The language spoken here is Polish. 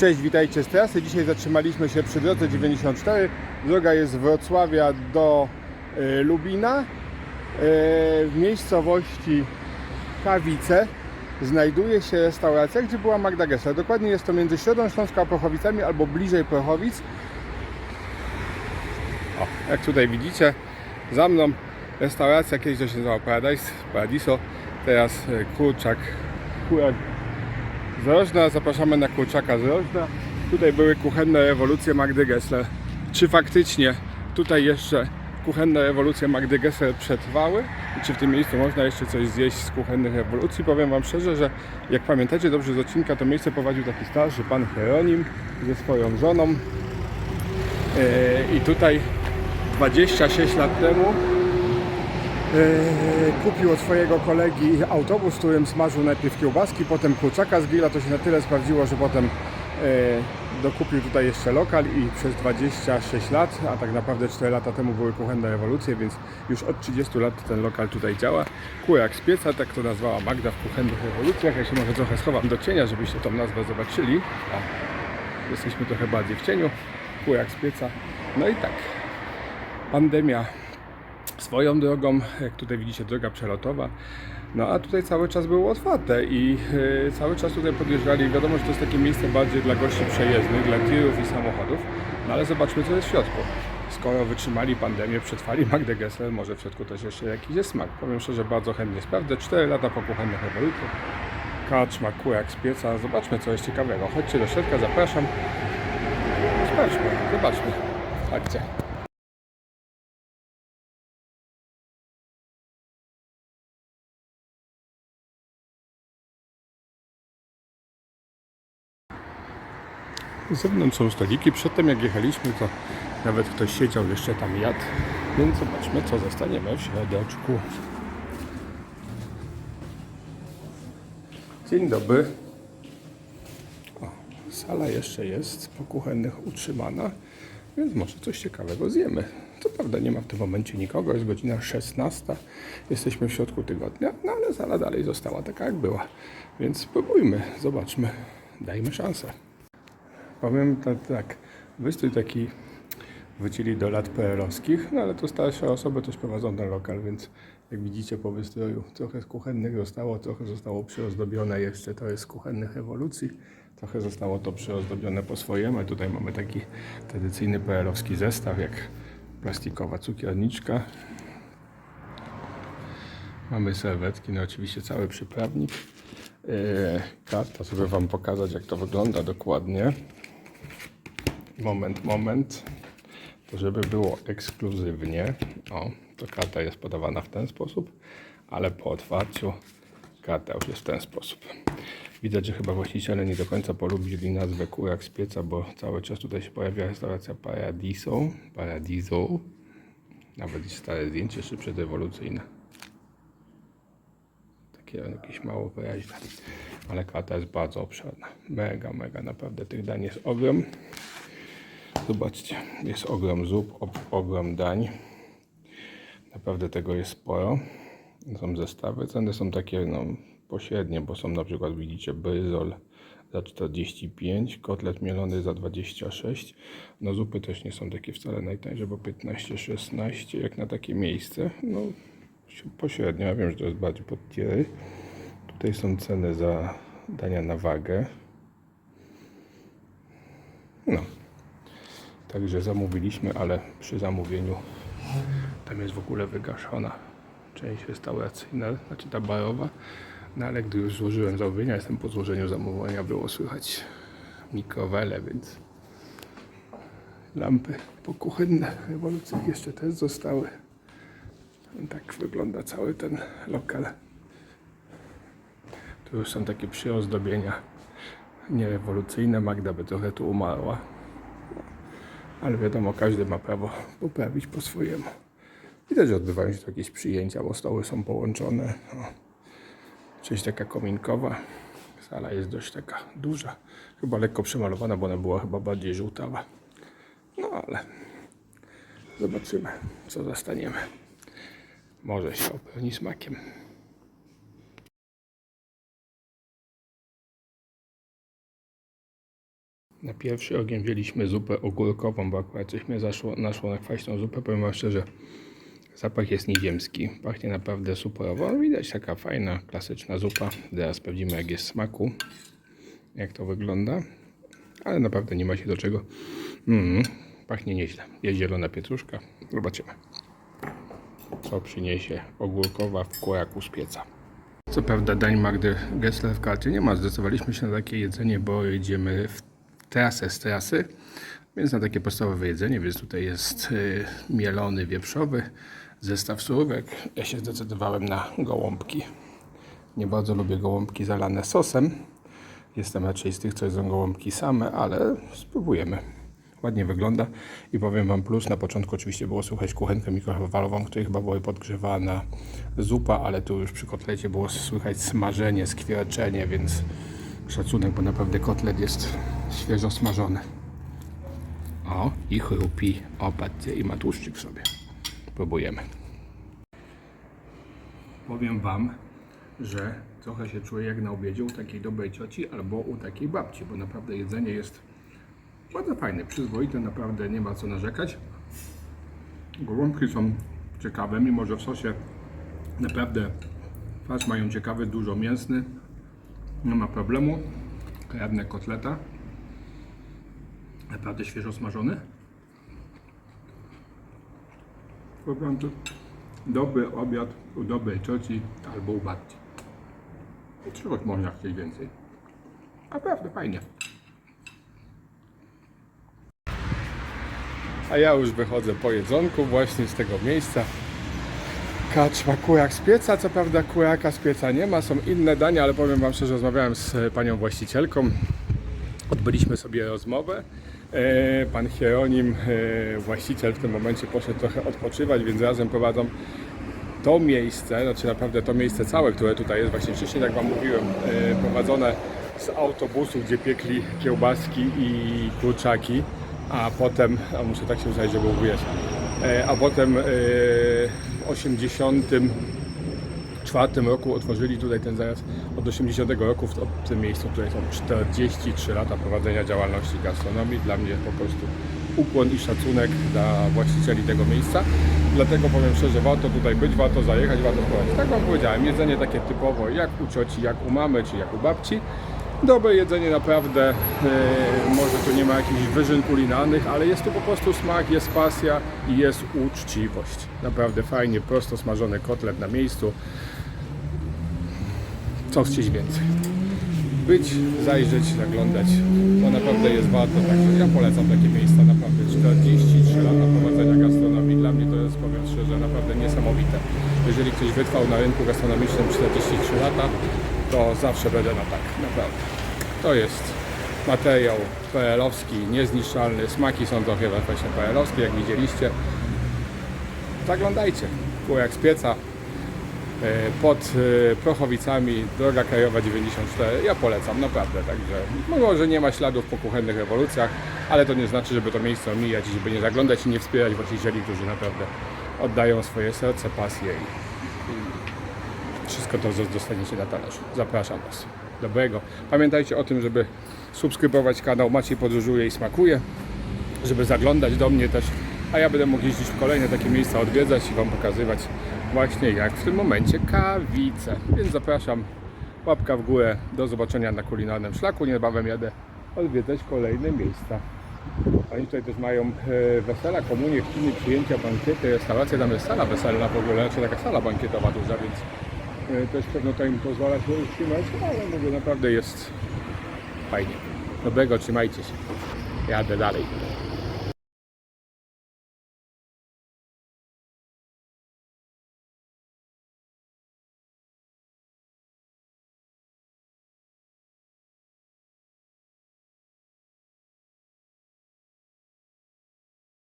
Cześć, witajcie z trasy. Dzisiaj zatrzymaliśmy się przy drodze 94. Droga jest z Wrocławia do e, Lubina. E, w miejscowości Kawice znajduje się restauracja, gdzie była Magda Gessler. Dokładnie jest to między Środą Śląską a Prochowicami albo bliżej Prochowic. O, jak tutaj widzicie, za mną restauracja, kiedyś to się nazywało Paradise, Paradiso, teraz e, kurczak, kurczak z Rożna. Zapraszamy na kurczaka z Rożna. Tutaj były kuchenne rewolucje Magdy Gessler. Czy faktycznie tutaj jeszcze kuchenne rewolucje Magdy Gessler przetrwały? I czy w tym miejscu można jeszcze coś zjeść z kuchennych rewolucji? Powiem Wam szczerze, że jak pamiętacie dobrze z odcinka, to miejsce prowadził taki starszy pan Hieronim ze swoją żoną. Yy, I tutaj 26 lat temu kupił od swojego kolegi autobus, którym smażył najpierw kiełbaski, potem kurczaka z grilla. To się na tyle sprawdziło, że potem yy, dokupił tutaj jeszcze lokal i przez 26 lat, a tak naprawdę 4 lata temu były kuchenne rewolucje, więc już od 30 lat ten lokal tutaj działa. Kurak z pieca, tak to nazwała Magda w kuchennych rewolucjach. Ja się może trochę schowam do cienia, żebyście tą nazwę zobaczyli. O, jesteśmy trochę bardziej w cieniu. Kurak z pieca. No i tak. Pandemia swoją drogą, jak tutaj widzicie, droga przelotowa. No a tutaj cały czas było otwarte i e, cały czas tutaj podjeżdżali. Wiadomo, że to jest takie miejsce bardziej dla gości przejezdnych, dla tirów i samochodów. No ale zobaczmy, co jest w środku. Skoro wytrzymali pandemię, przetrwali Magdę Gessler, może w środku też jeszcze jakiś jest smak. Powiem szczerze, bardzo chętnie sprawdzę. 4 lata po kuchennych rewolucjach. Karczma, kurak z pieca. Zobaczmy, co jest ciekawego. Chodźcie do środka, zapraszam. Sprawdźmy, zobaczmy. Chodźcie. Z zewnątrz są stoliki. Przedtem jak jechaliśmy, to nawet ktoś siedział, jeszcze tam jadł. Więc zobaczmy, co zostaniemy w środeczku. Dzień dobry. O, sala jeszcze jest po kuchennych utrzymana, więc może coś ciekawego zjemy. Co prawda nie ma w tym momencie nikogo, jest godzina 16. Jesteśmy w środku tygodnia, no ale sala dalej została taka jak była. Więc spróbujmy, zobaczmy, dajmy szansę. Powiem tak, tak, taki wrócili do lat PRL-owskich, no ale to starsze osoby też prowadzą ten lokal, więc jak widzicie po wystroju trochę z kuchennych zostało, trochę zostało przyozdobione jeszcze, to jest z kuchennych ewolucji, trochę zostało to przyozdobione po swojemu, tutaj mamy taki tradycyjny PRL-owski zestaw, jak plastikowa cukierniczka, Mamy serwetki, no oczywiście cały przyprawnik. Yy, karta, żeby Wam pokazać, jak to wygląda dokładnie. Moment, moment. To żeby było ekskluzywnie. O, to karta jest podawana w ten sposób, ale po otwarciu karta już jest w ten sposób. Widać, że chyba właściciele nie do końca polubili nazwę kurak z pieca, bo cały czas tutaj się pojawia restauracja Paradiso. Paradiso. Nawet stare zdjęcie, jeszcze przedrewolucyjne takie jakieś mało wyraźne. Ale karta jest bardzo obszerna. Mega, mega, naprawdę tych dań jest ogrom. Zobaczcie, jest ogrom zup, ogrom dań. Naprawdę tego jest sporo. Są zestawy. Ceny są takie no, pośrednie, bo są na przykład, widzicie, bryzol za 45, kotlet mielony za 26. No zupy też nie są takie wcale najtańsze, bo 15-16 jak na takie miejsce. No pośrednio, ja wiem, że to jest bardziej pod tiery. Tutaj są ceny za dania na wagę. No. Także zamówiliśmy, ale przy zamówieniu tam jest w ogóle wygaszona część restauracyjna, znaczy ta barowa. No ale gdy już złożyłem zamówienia, jestem po złożeniu zamówienia, było słychać mikrowele, więc lampy pokuchenne rewolucji jeszcze też zostały. Tak wygląda cały ten lokal. Tu już są takie przyozdobienia nierewolucyjne. Magda by trochę tu umarła. Ale wiadomo, każdy ma prawo poprawić po swojemu. Widać, odbywają się tu jakieś przyjęcia, bo stoły są połączone. O. Część taka kominkowa. Sala jest dość taka duża. Chyba lekko przemalowana, bo ona była chyba bardziej żółtawa. No ale zobaczymy, co zastaniemy. Może się opełni smakiem. Na pierwszy ogień wzięliśmy zupę ogórkową, bo akurat coś mnie zaszło, naszło na kwaśną zupę. Powiem wam szczerze, zapach jest nieziemski. Pachnie naprawdę superowo. Widać taka fajna, klasyczna zupa. Teraz sprawdzimy jak jest smaku, jak to wygląda. Ale naprawdę nie ma się do czego. Mm, pachnie nieźle. Jest zielona pietruszka. Zobaczymy, co przyniesie ogórkowa w kuraku z pieca. Co prawda Magdy Gessler w karcie nie ma. Zdecydowaliśmy się na takie jedzenie, bo jedziemy w trasę z trasy, więc na takie podstawowe jedzenie, więc tutaj jest y, mielony wieprzowy, zestaw surówek. Ja się zdecydowałem na gołąbki. Nie bardzo lubię gołąbki zalane sosem. Jestem raczej z tych, co jedzą gołąbki same, ale spróbujemy. Ładnie wygląda i powiem Wam plus, na początku oczywiście było słychać kuchenkę mikrofalową, której chyba była podgrzewana zupa, ale tu już przy kotlecie było słychać smażenie, skwierczenie, więc szacunek, bo naprawdę kotlet jest świeżo smażony. O, i chrupi, o patrzcie, i ma tłuszczyk sobie. Próbujemy. Powiem Wam, że trochę się czuję jak na obiedzie u takiej dobrej cioci albo u takiej babci, bo naprawdę jedzenie jest bardzo fajne, przyzwoite, naprawdę nie ma co narzekać. Gołąbki są ciekawe, mimo że w sosie naprawdę farsz mają ciekawy, dużo mięsny. Nie ma problemu. Krewne kotleta. Naprawdę świeżo smażony. Po prostu dobry obiad u dobrej cioci albo u babci. I czego można chcieć więcej. Naprawdę fajnie. A ja już wychodzę po jedzonku właśnie z tego miejsca. Kaczma, kurak z pieca, co prawda kuraka z pieca nie ma, są inne dania, ale powiem Wam szczerze, rozmawiałem z panią właścicielką, odbyliśmy sobie rozmowę. E, Pan Hieronim, e, właściciel w tym momencie poszedł trochę odpoczywać, więc razem prowadzą to miejsce, znaczy naprawdę to miejsce całe, które tutaj jest, właśnie wcześniej, jak Wam mówiłem, e, prowadzone z autobusu, gdzie piekli kiełbaski i kurczaki, a potem, a muszę tak się ustawić, żeby uwierzyć, e, a potem e, w 84 roku otworzyli tutaj ten zaraz od 80 roku w, tym miejscu, tutaj są 43 lata prowadzenia działalności gastronomii. Dla mnie po prostu ukłon i szacunek dla właścicieli tego miejsca. Dlatego powiem szczerze, warto tutaj być, warto zajechać, warto pojechać. Tak Wam powiedziałem, jedzenie takie typowo jak u cioci, jak u mamy, czy jak u babci. Dobre jedzenie naprawdę, e, może tu nie ma jakichś wyżyn kulinarnych, ale jest tu po prostu smak, jest pasja i jest uczciwość. Naprawdę fajnie, prosto smażony kotlet na miejscu. Co chcieć więcej? Być, zajrzeć, zaglądać, to naprawdę jest warto, także ja polecam takie miejsca, naprawdę 43 lata prowadzenia gastronomii, dla mnie to jest, powiem szczerze, naprawdę niesamowite. Jeżeli ktoś wytrwał na rynku gastronomicznym 43 lata, to zawsze będę na tak, naprawdę. To jest materiał PRL-owski, niezniszczalny, smaki są trochę właśnie PRL-owskie, jak widzieliście. Zaglądajcie, kurak z pieca, e, pod e, Prochowicami, droga krajowa 94. Ja polecam, naprawdę. Także że nie ma śladów po kuchennych rewolucjach, ale to nie znaczy, żeby to miejsce omijać i żeby nie zaglądać i nie wspierać właścicieli, którzy naprawdę oddają swoje serce, pasję wszystko to dostaniecie na talerzu. Zapraszam Was. Dobrego. Pamiętajcie o tym, żeby subskrybować kanał Maciej Podróżuje i Smakuje, żeby zaglądać do mnie też, a ja będę mógł jeździć w kolejne takie miejsca, odwiedzać i Wam pokazywać właśnie jak w tym momencie kawice. Więc zapraszam, łapka w górę, do zobaczenia na kulinarnym szlaku, niebawem jadę odwiedzać kolejne miejsca. Oni tutaj też mają e, wesela, komunie, chwili, przyjęcia, bankiety, restauracje, tam jest sala weselna w ogóle, czy taka sala bankietowa duża, więc też pewno im pozwala się utrzymać, ale mówię, naprawdę jest fajnie. Dobrego, trzymajcie się. Jadę dalej.